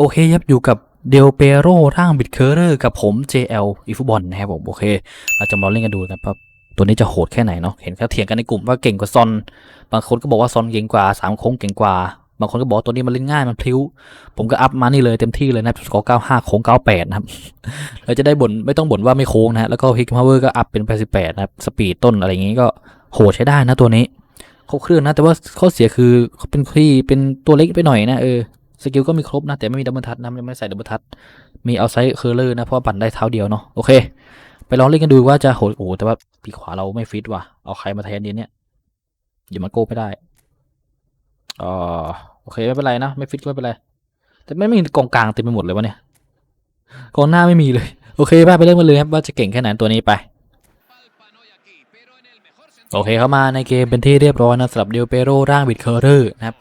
โอเคครับอยู่กับเดลเปโร่ร่างบิดเคอร์เรอร์กับผม JL อีฟุตบอลนะครับผมโอเค เราจะมาเล่นกันดูนะครับตัวนี้จะโหดแค่ไหนเนาะเห็นเขาเถียงกันในกลุ่มว่าเก่งกว่าซอน บางคนก็บอกว่าซอนเก่งกว่าสามโค้งเก่งกว่า บางคนก็บอกตัวนี้มันเล่นง่ายมันพลิ้ว ผมก็อัพมานี่เลยเต็มที่เลยนะครับสกอร์95โค้ง98นะครับเราจะได้บ่นไม่ต้องบ่นว่าไม่โค้งนะฮะแล้วก็ฮิกพาวเวอร์ก็อัพเป็น88นะครับสปีดต้นอะไรอย่างงี้ก็โหดใช้ได้นะตัวนี้ครบเครื่องนะแต่ว่าข้อเสียคือเขาเป็นที่เป็นตัวเล็กไปหน่อยนะเออ สกิลก็มีครบนะ แต่ไม่มีดับเบิลทัชนะไม่ใส่ดับเบิลทัชมีเอาไซส์เคอร์เลอร์นะ เพราะปั่นได้เท้าเดียวเนาะโอเค ไปลองเล่นกันดูว่าจะโหดโอ้แต่ว่าปีขวาเราไม่ฟิตว่ะ เอาใครมาแทนดีเนี่ยเดี๋ยวมาโก้ไม่ได้อ๋อโอเคไม่เป็นไรนะ ไม่ฟิตก็ไม่เป็นไร แต่ไม่มีกองกลางเต็มไปหมดเลยวะเนี่ยกองหน้าไม่มีเลย โอเคไปไปเล่นกันเลยครับว่าจะเก่งแค่ไหนตัวนี้ไปโอเคเข้ามาในเกมเป็นที่เรียบร้อยนะสำหรับเดลเปโรร่างบิดเคอร์เรอร์นะครับ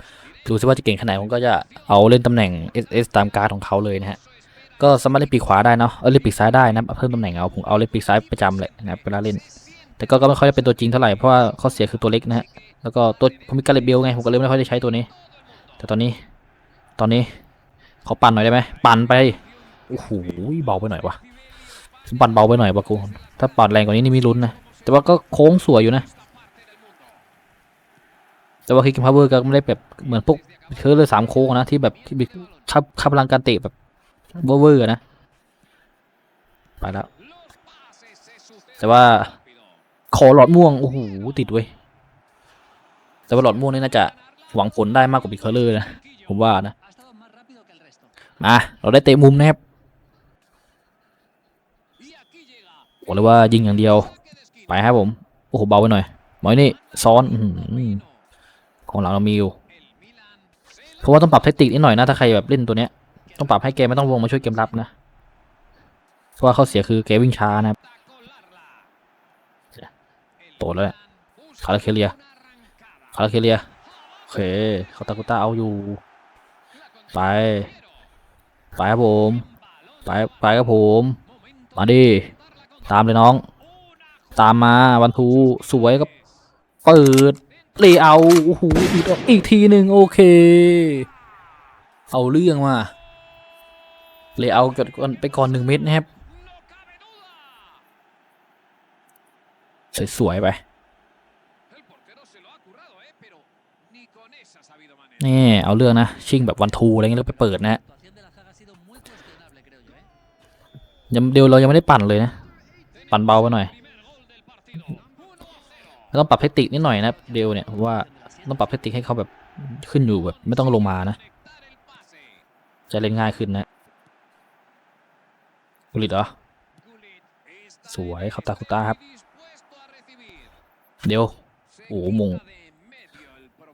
ดูซิว่าจะเก่งขนาดไหนผมก็จะเอาเล่นตำแหน่ง SS ตามการ์ดของเขาเลยนะฮะก็สามารถเล่นปีกขวาได้เนาะเออเล่นปีกซ้ายได้นะเพิ่มตำแหน่งเอาผมเอาเล่นปีกซ้ายประจำเลยนะครับเวลาเล่น แต่ก็ไม่ค่อยจะเป็นตัวจริงเท่าไหร่เพราะว่าข้อเสียคือตัวเล็กนะฮะแล้วก็ตัวผมมีการเลเบลไงผมก็เลยไม่ค่อยได้ใช้ตัวนี้ แต่ตอนนี้ตอนนี้ขอปั่นหน่อยได้ไหมปั่นไปโอ้โหเบาไปหน่อยวะปั่นเบาไปหน่อยวะกูถ้าปั่นแรงกว่านี้นี่มีลุ้นนะแต่ว่าก็โค้งสวยอยู่นะ แต่ว่าคิกพาวเวอร์ก็ไม่ได้แบบเหมือนพวกเคอร์เลยสามโค้งนะที่แบบที่แบบขับขับพลังการเตะแบบเวอร์เวอร์นะ ไปแล้ว แต่ว่าขอหลอดม่วง โอ้โห ติดเว้ย แต่ว่าหลอดม่วงนี่น่าจะหวังผลได้มากกว่าบิคเคอร์เลอร์นะ ผมว่านะ มา เราได้เตะมุมนะครับบอกเลยว่ายิงอย่างเดียว ไปครับผม โอ้โห เบาไปหน่อยหมอยนี่ ซ้อน อื้อหือ ของหลังเรามีอยู่เพราะว่าต้องปรับเทคนิคนิดหน่อยนะถ้าใครแบบเล่นตัวเนี้ยต้องปรับให้แกมไม่ต้องลงมาช่วยเกมรับนะเพราะว่าเข้อเสียคือแกมวิ่งช้านะครับโตแล้วคาราเคเลียคาราเคเลียโอเคเขาตากุต้าเอาอยู่ ไป ไปครับผม ไปไปครับผม มาดิ ตามเลยน้อง ตามมาวันทูสวยก็เปิด เลยเอาโอ้โหอีกอกอีกทีหนึ่งโอเค เอาเรื่องมาเลยเอากดไปก่อนหนึ่งเม็ดนะครับ สวยๆไปนี่เอาเรื่องนะ ชิงแบบวันทูอะไรเงี้ยแล้วไปเปิดนะยังเดียวเรายังไม่ได้ปั่นเลยนะ ปั่นเบาไปหน่อย ต้องปรับเทคนิคนิดหน่อยนะเดลเนี่ยว่าต้องปรับเทคนิคให้เขาแบบขึ้นอยู่แบบไม่ต้องลงมานะ จะเล่นง่ายขึ้นนะกุลิตเหรอสวยครับตาคุตาครับ เดี๋ยวโอ้โหมง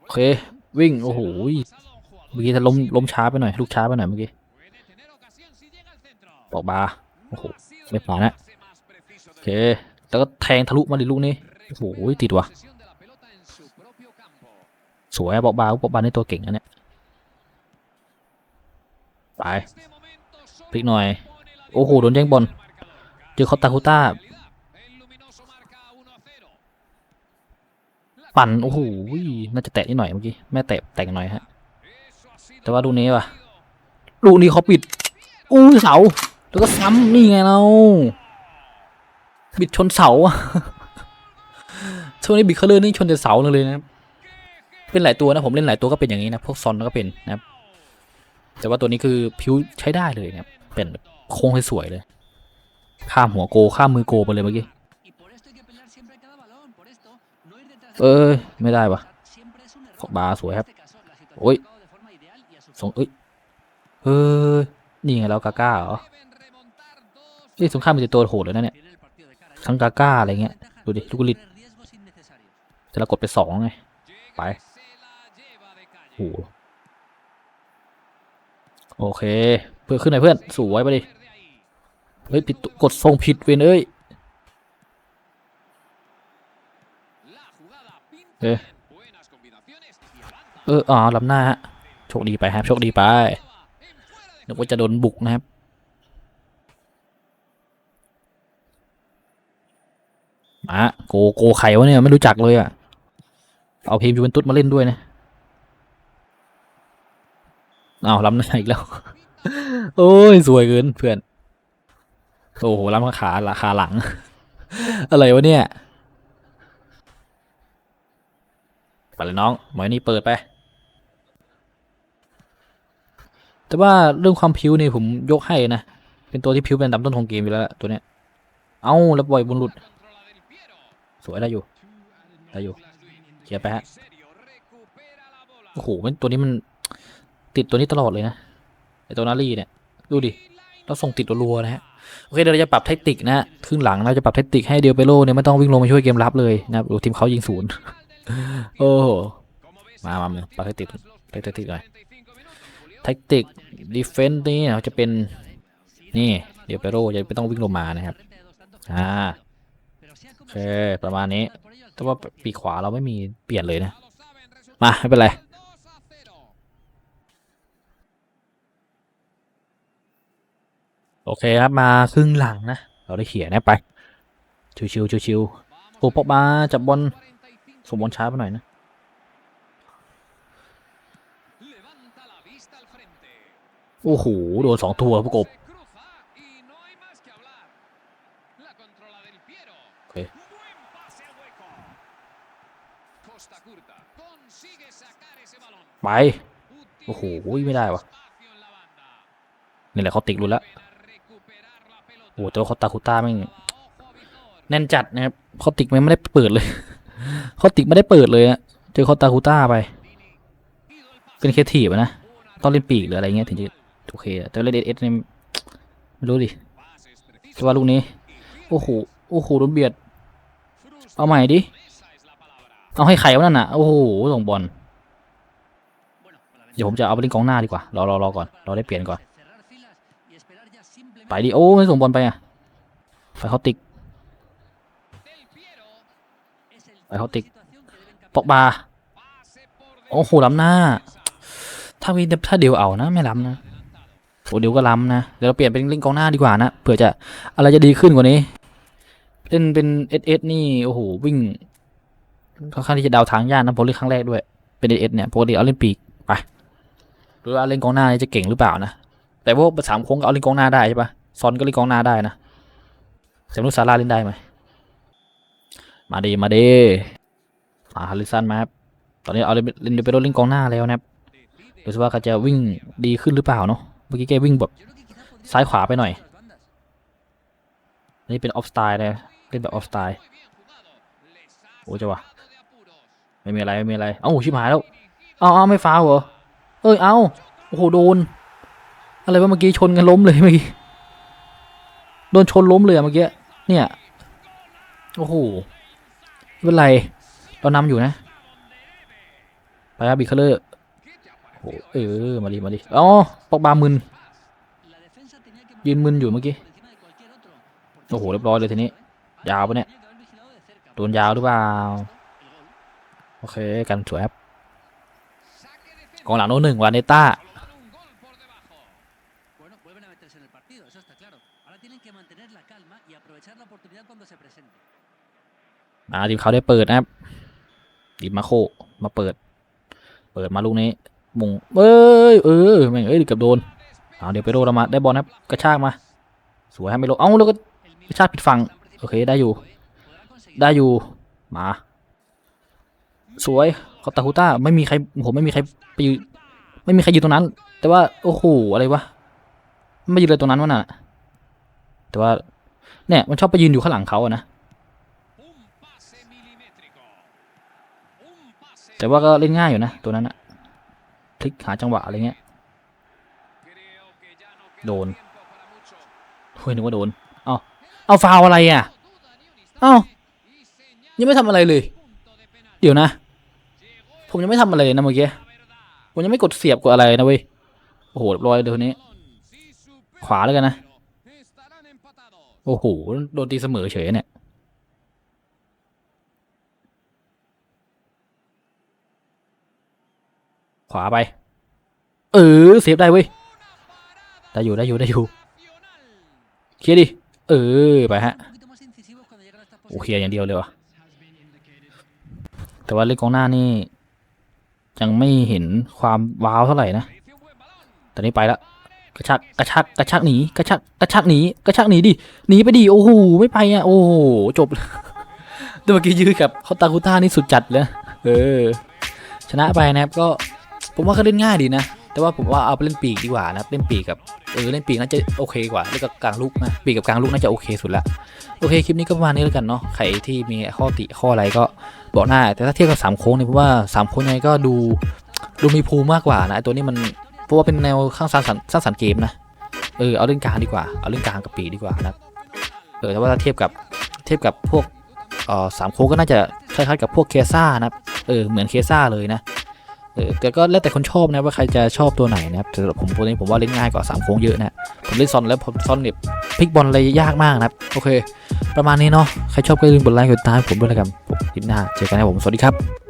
โอเค วิ่ง โอ้โหเมื่อกี้ถ้าล้มล้มช้าไปหน่อย ลูกช้าไปหน่อยเมื่อกี้บอกบาร์โอ้โหไม่ผ่านนะโอเค แล้วก็แทงทะลุมาดิลูกนี้ โอ้โหติดว่ะ สวยบอกบาร์บอกบาในตัวเก่งนะเนี่ยไปพลิกหน่อย โอ้โห โดนแย่งบอลเจอคอตตาคุต้า ปั่น โอ้โห น่าจะแตะนิดหน่อยเมื่อกี้ แม่แตะแต่งหน่อยฮะ แต่ว่าลูนี้ว่ะลูนี้เขาปิด อู้เสา แล้วก็ซ้ำนี่ไงเรา บิดชนเสาอะ ช่วงนี้บิดเคอร์เลอร์นี่ชนแต่เสาเลยนะครับเป็นหลายตัวนะผมเล่นหลายตัวก็เป็นอย่างนี้นะพวกซอนก็เป็นนะครับแต่ว่าตัวนี้คือผิวใช้ได้เลยนะครับเป็นโค้งสวยเลย ข้ามหัวโกข้ามมือโกไปเลยเมื่อกี้เอ้ยไม่ได้ปะขอบบาสวยครับโอ้ยส่งเอ้ยเฮ้ยนี่ไงเรากาก้าเหรอเอ้ยสงครามมันจะตัวโหดเลยนะเนี่ยทั้งกาก้าอะไรเงี้ยดูดิลูกลิด แต่เรากดไปสองไง ไปโอ้โอเค เพื่อขึ้นหน่อยเพื่อน สวยไปดิ เฮ้ยผิดตัวกดทรงผิดเวนเอ้ยเอ๊ะเอออ๋อลำหน้าฮะโชคดีไปครับ โชคดีไป นึกว่าจะโดนบุกนะครับมาโกโกไขวะเนี่ย ไม่รู้จักเลยอะ เอาเพลงยูเวนตุสมาเล่นด้วยนะอ้าล้ำหน้าอีกแล้ว โอ้ย สวยเกินเพื่อน โอ้โหล้ำขาขาหลัง อะไรวะเนี่ย ไปเลยน้องหมอยนี่เปิดไป แต่ว่าเรื่องความพิ้วนี่ผมยกให้นะ เป็นตัวที่พิ้วเป็นอันดับต้นของเกมอยู่แล้วตัวเนี้ย เอาแล้วปล่อยบนหลุด สวยได้อยู่ ได้อยู่ เคลียไปฮะ โอ้โห มันตัวนี้มันติดตัวนี้ตลอดเลยนะ ไอตัวนารีเนี่ย ดูดิ เราส่งติดรัวๆนะฮะ โอเคเดี๋ยวเราจะปรับเทคนิคนะฮะครึ่งหลังเราจะปรับเทคนิคให้เดียวเปโลเนี่ยไม่ต้องวิ่งลงมาช่วยเกมรับเลยนะครับดูทีมเขายิงศูนย์ โอ้โห มามาปรับเทคนิคเทคนิคหน่อยเทคนิคดีเฟนต์นี่เราจะเป็น นี่ เดียวเปโลจะไม่ต้องวิ่งลงมานะครับ อ่า อเค ประมาณนี้แต่ว่าปีขวาเราไม่มีเปลี่ยนเลยนะ มา ไม่เป็นไร โอเคครับ มาครึ่งหลังนะ เราได้เขียนนะไป ชิวๆชิวๆโอ้ปอกมาจับบอลสมบอลช้าไปหน่อยนะโอ้โห โดนสองตัวร์ประกบ โอเค ไป โอ้โหไม่ได้วะนี่แหละเขาติกรุนแล้วโอ้โหแต่ว่าเขาตาคุต้าแม่งแน่นจัดนะครับเขาติกมันไม่ได้เปิดเลยเขาติกไม่ได้เปิดเลยอะเจอเขาตาคุต้าไป เป็นเคทีฟนะต้องเล่นปีกหรืออะไรเงี้ยถึงจะโอเคแต่เล่นเอสเอสเนี่ยไม่รู้ดิแต่ว่าลูกนี้ โอ้โหโอ้โหโดนเบียด เอาใหม่ดิ เอาให้ใครวะนั่นน่ะ โอ้โหส่งบอล เดี๋ยวผมจะเอาไปเล่นกองหน้าดีกว่า รอรอรอก่อน รอได้เปลี่ยนก่อน ไปดิ โอ้ไม่ส่งบอลไปอะ ไปเขาติก ไปเขาติกปอกบา โอ้โหล้ำหน้า ถ้าวีถ้าเดียวเอานะ ไม่ล้ำนะโอ้เดียวก็ล้ำนะ เดี๋ยวเราเปลี่ยนเป็นเล่นกองหน้าดีกว่านะ เผื่อจะอะไรจะดีขึ้นกว่านี้ เล่นเป็นเอสเอสนี่ โอ้โห วิ่งค่อนข้างที่จะดาวทางยากนะผมเล่นครั้งแรกด้วย เป็นเอสเนี่ยปกติเอาเล่นปีกไป หรือว่าเล่นกองหน้านี่จะเก่งหรือเปล่านะ แต่พวกสามโค้งก็เอาเล่นกองหน้าได้ใช่ปะซอนก็เล่นกองหน้าได้นะแต่ไม่รู้ซาร่าเล่นได้ไหมมาดีมาดีมาฮาริสันมาครับตอนนี้เอาเล่นเล่นไปโดนเล่นกองหน้าแล้วนะครับดูสิว่าเขาจะวิ่งดีขึ้นหรือเปล่าเนาะเมื่อกี้แกวิ่งแบบซ้ายขวาไปหน่อย นี่เป็นออฟสไตล์เลยเล่นแบบออฟสไตล์โอ้จะวะไม่มีอะไรไม่มีอะไรเอ้าชิบหายแล้วเอาเอาไม่ฟาวเหรอ เอ้ย เอาโอ้โห โดน อะไรวะเมื่อกี้ชนกันล้มเลยเมื่อกี้ โดนชนล้มเลยอะเมื่อกี้ เนี่ย โอ้โหไม่เป็นไร เรานำอยู่นะ ไปครับบีเคเลอร์โอ้เออ มาดิ มาดิ อ๋อปอกบามึน ยืนมึนอยู่เมื่อกี้ โอ้โห เรียบร้อยเลยทีนี้ ยาวปะเนี่ย โดนยาวหรือเปล่า โอเค กันสวยครับ กองหลังโน้นหนึ่งวานเนต้า Bueno, vuelven a meterse en el partido, eso está claro. Ahora tienen que mantener la calma y aprovechar la oportunidad cuando se presente. อ่าทีมเขาได้เปิดนะครับดีมาโคมาเปิด เปิดมาลูกนี้มุงเอ้ยเออแม่งเอ้ยเกือบโดนเอาเดี๋ยวไปโดนเรามาได้บอลนะครับกระชากมา สวยครับไม่ลงเอ้าแล้วก็กระชากผิดฝั่งโอเคได้อยู่ ได้อยู่มา สวย คอตาฮูต้าไม่มีใครผมไม่มีใครไปอยู่ไม่มีใครอยู่ตรงนั้น แต่ว่าโอ้โหอะไรวะไม่ยืนเลยตรงนั้นวะน่ะ แต่ว่าเนี่ยมันชอบไปยืนอยู่ข้างหลังเขาอะนะแต่ว่าก็เล่นง่ายอยู่นะตัวนั้นอะพลิกหาจังหวะอะไรเงี้ยโดนเฮ้ยนึกว่าโดนเอาเอาฟาวอะไรอะเอายังไม่ทำอะไรเลย เดี๋ยวนะ ผมยังไม่ทำอะไรเลยนะเมื่อกี้ผมยังไม่กดเสียบกดอะไรนะเว้ยโอ้โหเรียบร้อยเดี๋ยวนี้ ขวาแล้วกันนะโอ้โหโดนตีเสมอเฉยเนี่ยขวาไป เออเซฟได้เว้ยได้อยู่ได้อยู่ได้อยู่เคลียร์ดิเออไปฮะโอเคอย่างเดียวเลยวะแต่ว่าเล่นกองหน้านี่ ยังไม่เห็นความว้าวเท่าไหร่นะตอนนี้ไปละกระชักกระชักกระชักหนีกระชักกระชักหนีกระชักหนีดิหนีไปดิโอ้โหไม่ไปอะโอ้โหจบแต่เมื่อกี้ยืดกับเขาตาคุต้านี่สุดจัดเลยเออชนะไปนะครับก็ผมว่าก็เล่นง่ายดีนะ แต่ว่าผมว่าเอาไปเล่นปีกดีกว่านะเล่นปีกกับเออเล่นปีกน่าจะโอเคกว่าเล่นกับกลางลูกนะปีกกับกลางลูกน่าจะโอเคสุดละโอเคคลิปนี้ก็ประมาณนี้แล้วกันเนาะใครที่มีข้อติข้ออะไรก็ บอกหน้า แต่ถ้าเทียบกับสามโค้งเนี่ยผมว่าสามโค้งยังไงก็ดูดูมีภูมิมากกว่านะไอตัวนี้มันเพราะว่าเป็นแนวข้างสร้างสรรค์สร้างสรรค์เกมนะเออเอาเล่นกลางดีกว่าเอาเล่นกลางกับปีดีกว่านะเออแต่ว่าถ้าเทียบกับเทียบกับพวกเอ่อสามโค้งก็น่าจะคล้ายๆกับพวกเคซ่านะเออเหมือนเคซ่าเลยนะ แต่ก็แล้วแต่คนชอบนะว่าใครจะชอบตัวไหนนะครับสำหรับผมตัวนี้ผมว่าเล่นง่ายกว่า3โค้งเยอะนะผมเล่นซอนแล้วผมซอนเนี่ยพลิกบอลอะไรยากมากนะครับโอเค ประมาณนี้เนาะใครชอบก็อย่าลืมกดไลค์กดติดตามผมด้วยนะครับผมคลิปหน้าเจอกันนะผมสวัสดีครับ